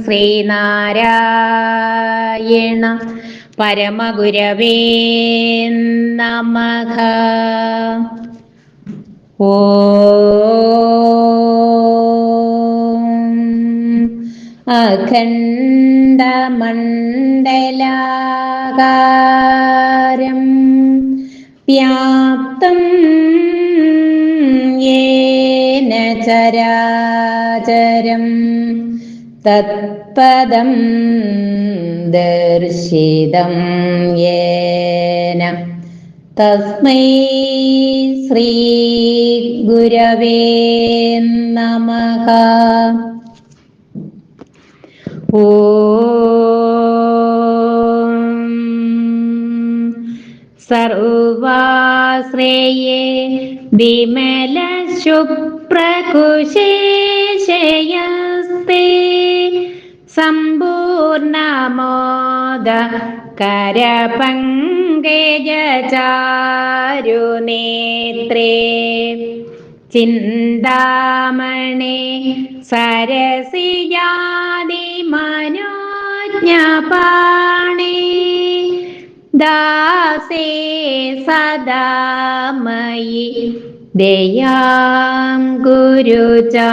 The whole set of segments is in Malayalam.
ശ്രീനാരായണ പരമഗുരവേ നമഃ. ഓം അഖണ്ഡമണ്ഡലാകാരം വ്യാപ്തം ചരാചരം തത്പദം ദർശിതം യേന. തസ്മൈ ശ്രീ ഗുരവേ നമ. ഓം സർവാശ്രയേ വിമല ശുപ്രകുശേശയസ്തേ സമ്പൂർണമോദ കരപങ്കജചാരുനേത്രേ ചിന്താമണി സരസിജാതി മനോജ്ഞപാണി ദാസേ സദാമയി ദയാം ഗുരുചാരുശീലേ.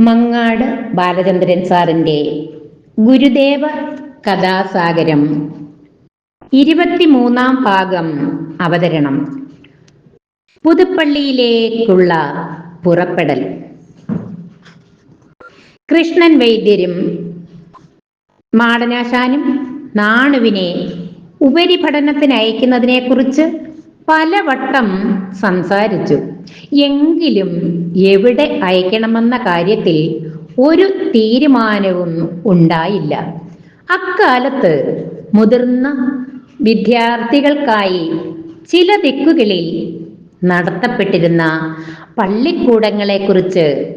മങ്ങാട് ബാലചന്ദ്രൻ സാറിന്റെ ഗുരുദേവ കഥാസാഗരം. ഇരുപത്തിമൂന്നാം ഭാഗം അവതരണം. പുതുപ്പള്ളിയിലേക്കുള്ള പുറപ്പെടൽ. കൃഷ്ണൻ വൈദ്യരും മാടനാശാനും നാണുവിനെ ഉപരിപഠനത്തിന് അയക്കുന്നതിനെ കുറിച്ച് പലവട്ടം സംസാരിച്ചു. എങ്കിലും എവിടെ അയക്കണമെന്ന കാര്യത്തിൽ ഒരു തീരുമാനവും ഉണ്ടായില്ല. അക്കാലത്ത് മുതിർന്ന വിദ്യാർത്ഥികൾക്കായി ചില ദിക്കുകളിൽ നടത്തപ്പെട്ടിരുന്ന പള്ളിക്കൂടങ്ങളെക്കുറിച്ച്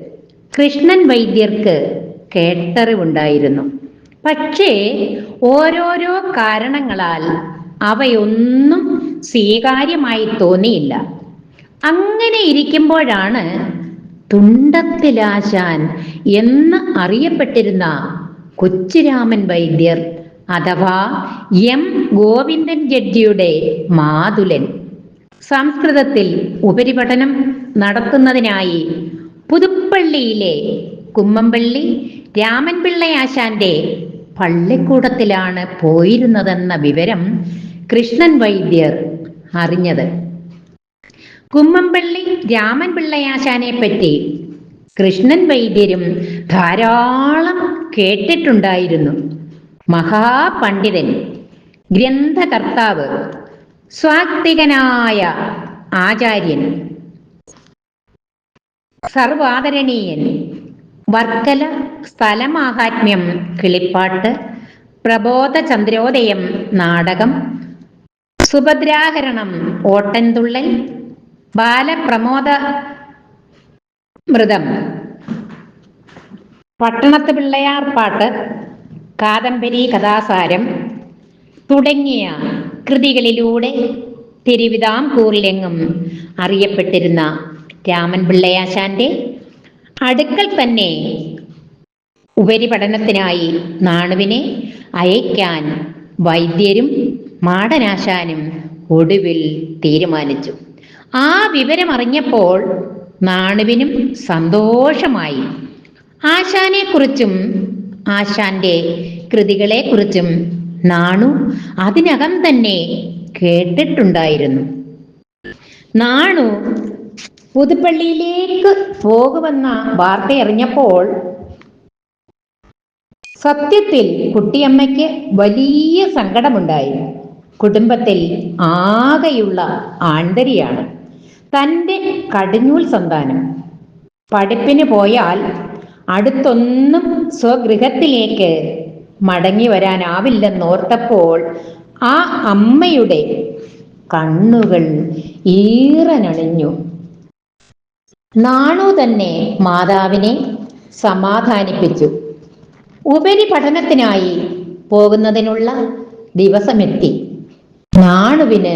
കൃഷ്ണൻ വൈദ്യർക്ക് കേട്ടറിവുണ്ടായിരുന്നു. പക്ഷേ ഓരോരോ കാരണങ്ങളാൽ അവയൊന്നും സ്വീകാര്യമായി തോന്നിയില്ല. അങ്ങനെ ഇരിക്കുമ്പോഴാണ് തുണ്ടത്തിലാശാൻ എന്ന് അറിയപ്പെട്ടിരുന്ന കൊച്ചുരാമൻ വൈദ്യർ അഥവാ എം ഗോവിന്ദൻ ജഡ്ജിയുടെ മാതുലൻ. സംസ്കൃതത്തിൽ ഉപരിപഠനം നടത്തുന്നതിനായി പുതുപ്പള്ളിയിലെ കുമ്മമ്പള്ളി രാമൻപിള്ളയാശാന്റെ പള്ളിക്കൂടത്തിലാണ് പോയിരുന്നതെന്ന വിവരം കൃഷ്ണൻ വൈദ്യർ അറിഞ്ഞത്. കുമ്മമ്പള്ളി രാമൻ പിള്ളയാശാനെ പറ്റി കൃഷ്ണൻ വൈദ്യരും ധാരാളം കേട്ടിട്ടുണ്ടായിരുന്നു. മഹാപണ്ഡിതൻ ഗ്രന്ഥകർത്താവ് സ്വാക്തികനായ ആചാര്യൻ സർവാദരണീയൻ വർക്കല സ്ഥലമാഹാത്മ്യം കിളിപ്പാട്ട് പ്രബോധ ചന്ദ്രോദയം നാടകം സുഭദ്രാഹരണം ഓട്ടൻതുള്ളൽ ബാലപ്രമോദ മൃതം. പട്ടണത്ത് പിള്ളയാർ പാട്ട് കാദംബരി കഥാസാരം തുടങ്ങിയ കൃതികളിലൂടെ തിരുവിതാംകൂറിലെങ്ങും അറിയപ്പെട്ടിരുന്ന രാമൻ പിള്ളയാശാന്റെ അടുക്കൽ തന്നെ ഉപരിപഠനത്തിനായി നാണുവിനെ അയക്കാൻ വൈദ്യരും മാടനാശാനും ഒടുവിൽ തീരുമാനിച്ചു. ആ വിവരമറിഞ്ഞപ്പോൾ നാണുവിനും സന്തോഷമായി. ആശാനെക്കുറിച്ചും ആശാന്റെ കൃതികളെക്കുറിച്ചും നാണു അതിനകം തന്നെ കേട്ടിട്ടുണ്ടായിരുന്നു. നാണു പുതുപ്പള്ളിയിലേക്ക് പോകുമെന്ന വാർത്ത അറിഞ്ഞപ്പോൾ സത്യത്തിൽ കുട്ടിയമ്മയ്ക്ക് വലിയ സങ്കടമുണ്ടായി. കുടുംബത്തിൽ ആകെയുള്ള ആണ്ടരിയാണ്. തന്റെ കടിഞ്ഞൂൽ സന്താനം. പഠിപ്പിന് പോയാൽ അടുത്തൊന്നും സ്വഗൃഹത്തിലേക്ക് മടങ്ങി വരാനാവില്ലെന്നോർത്തപ്പോൾ ആ അമ്മയുടെ കണ്ണുകൾ ഈറനണിഞ്ഞു. നാണു തന്നെ മാതാവിനെ സമാധാനിപ്പിച്ചു. ഉപരി പഠനത്തിനായി പോകുന്നതിനുള്ള ദിവസമെത്തി. നാണുവിന്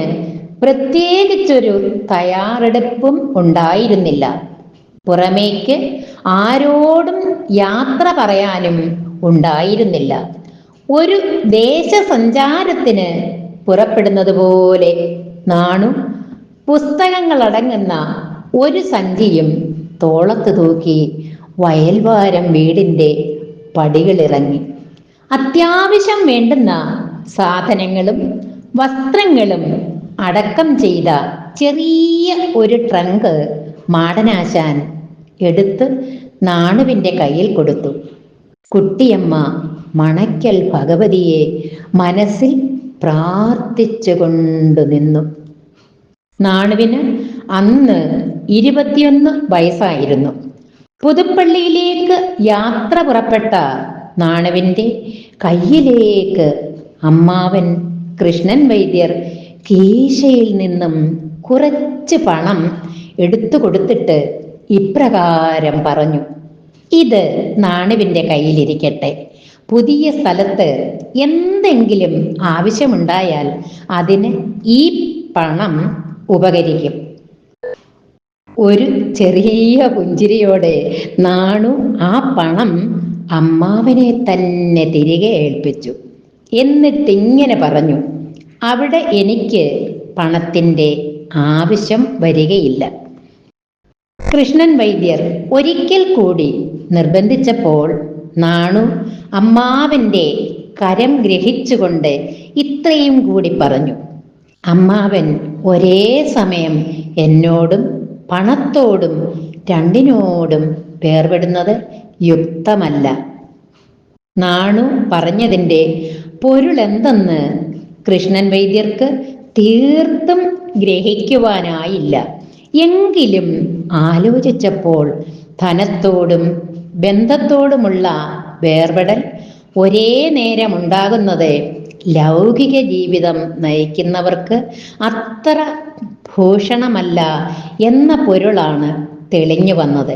പ്രത്യേകിച്ചൊരു തയ്യാറെടുപ്പും ഉണ്ടായിരുന്നില്ല. പുറമേക്ക് ആരോടും യാത്ര പറയാനും ഉണ്ടായിരുന്നില്ല. ഒരു ദേശസഞ്ചാരത്തിന് പുറപ്പെടുന്നത് പോലെ നാണു പുസ്തകങ്ങളടങ്ങുന്ന ഒരു സഞ്ചിയും തോളത്ത് തൂക്കി വയൽവാരം വീടിന്റെ പടികളിറങ്ങി. അത്യാവശ്യം വേണ്ടുന്ന സാധനങ്ങളും വസ്ത്രങ്ങളും അടക്കം ചെയ്ത ചെറിയ ഒരു ട്രങ്ക് മാടനാശാൻ എടുത്ത് നാണുവിന്റെ കയ്യിൽ കൊടുത്തു. കുട്ടിയമ്മ മണയ്ക്കൽ ഭഗവതിയെ മനസ്സിൽ പ്രാർത്ഥിച്ചുകൊണ്ടു നിന്നു. നാണുവിന് അന്ന് ഇരുപത്തിയൊന്ന് വയസ്സായിരുന്നു. പുതുപ്പള്ളിയിലേക്ക് യാത്ര പുറപ്പെട്ട നാണുവിന്റെ കയ്യിലേക്ക് അമ്മാവൻ കൃഷ്ണൻ വൈദ്യർ കേശയിൽ നിന്നും കുറച്ച് പണം എടുത്തു കൊടുത്തിട്ട് ഇപ്രകാരം പറഞ്ഞു ഇത് നാണുവിന്റെ കയ്യിലിരിക്കട്ടെ. പുതിയ സ്ഥലത്ത് എന്തെങ്കിലും ആവശ്യമുണ്ടായാൽ അതിന് ഈ പണം ഉപകരിക്കും. ഒരു ചെറിയ പുഞ്ചിരിയോടെ നാണു ആ പണം അമ്മാവനെ തന്നെ തിരികെ ഏൽപ്പിച്ചു. എന്നിട്ടിങ്ങനെ പറഞ്ഞു അവിടെ എനിക്ക് പണത്തിന്റെ ആവശ്യം വരികയില്ല. കൃഷ്ണൻ വൈദ്യർ ഒരിക്കൽ കൂടി നിർബന്ധിച്ചപ്പോൾ നാണു അമ്മാവന്റെ കരം ഗ്രഹിച്ചുകൊണ്ട് ഇത്രയും കൂടി പറഞ്ഞു അമ്മാവൻ ഒരേ സമയം എന്നോടും പണത്തോടും രണ്ടിനോടും വേർപെടുന്നത് യുക്തമല്ല. നാണു പറഞ്ഞതിന്റെ പൊരുളെന്തെന്ന് കൃഷ്ണൻ വൈദ്യർക്ക് തീർത്തും ഗ്രഹിക്കുവാനായില്ല. എങ്കിലും ആലോചിച്ചപ്പോൾ ധനത്തോടും ബന്ധത്തോടുമുള്ള വേർപെടൽ ഒരേ നേരമുണ്ടാകുന്നത് ലൗകിക ജീവിതം നയിക്കുന്നവർക്ക് അത്ര ഭൂഷണമല്ല എന്ന പൊരുളാണ് തെളിഞ്ഞു വന്നത്.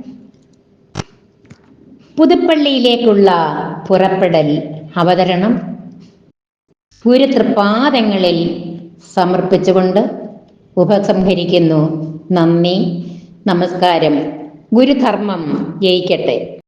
പുതുപ്പള്ളിയിലേക്കുള്ള പുറപ്പെടൽ അവതരണം ഗുരുതൃപാദങ്ങളിൽ സമർപ്പിച്ചുകൊണ്ട് ഉപസംഹരിക്കുന്നു. നന്ദി. നമസ്കാരം. ഗുരുധർമ്മം ജയിക്കട്ടെ.